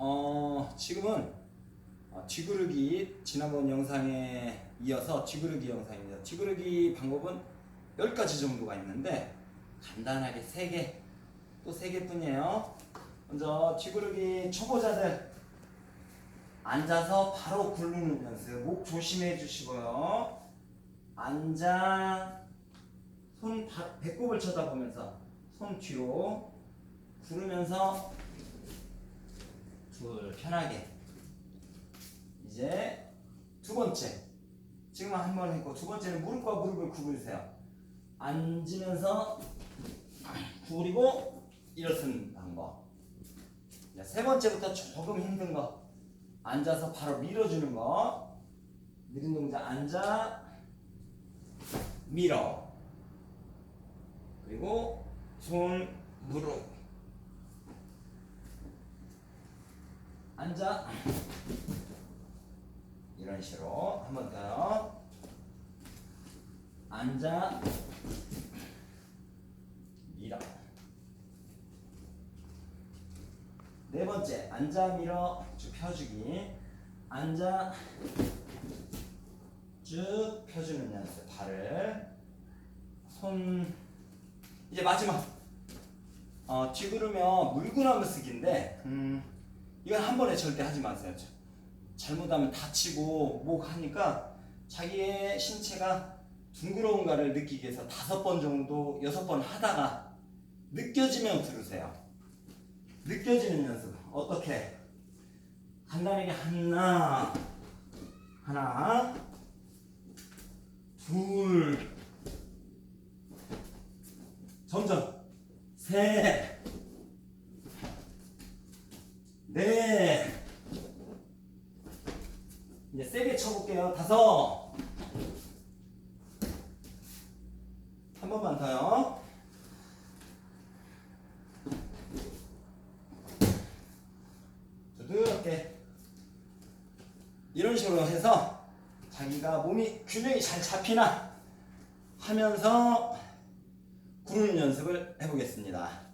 어, 지금은 어, 쥐구르기 지난번 영상에 이어서 쥐구르기 영상입니다. 쥐구르기 방법은 10가지 정도가 있는데 간단하게 3개 또 3개뿐이에요. 먼저 쥐구르기 초보자들 앉아서 바로 굴르는 연습 목 조심해 주시고요. 앉아 손 바- 배꼽을 쳐다보면서 손 뒤로 구르면서 둘 편하게. 이제 두 번째. 지금 한번 했고 두 번째는 무릎과 무릎을 구부리세요. 앉으면서 구부리고 일어서는 방법. 자, 세 번째부터 조금 힘든 거. 앉아서 바로 밀어주는 거. 밀은 동작 앉아 밀어. 그리고 손 무릎 앉아. 이런 식으로 한 번 더요 앉아. 밀어. 네 번째 앉아 밀어. 쭉 펴주기. 앉아. 쭉 펴주는 연습 발을. 손. 이제 마지막. 어, 뒤구르면 물구나무 쓰기인데 음, 이건 한 번에 절대 하지 마세요. 저- 잘못하면 다치고 목 하니까 자기의 신체가 둥그러운가를 느끼기 위해서 다섯 번 정도 여섯 번 하다가 느껴지면 들으세요. 느껴지는 연습 어떻게? 간단하게 하나 하나 둘 점점 셋 넷. 이제 세게 쳐볼게요. 다섯. 한 번만 더요. 두드럽게. 이런 식으로 해서 자기가 몸이 균형이 잘 잡히나 하면서 구르는 연습을 해보겠습니다.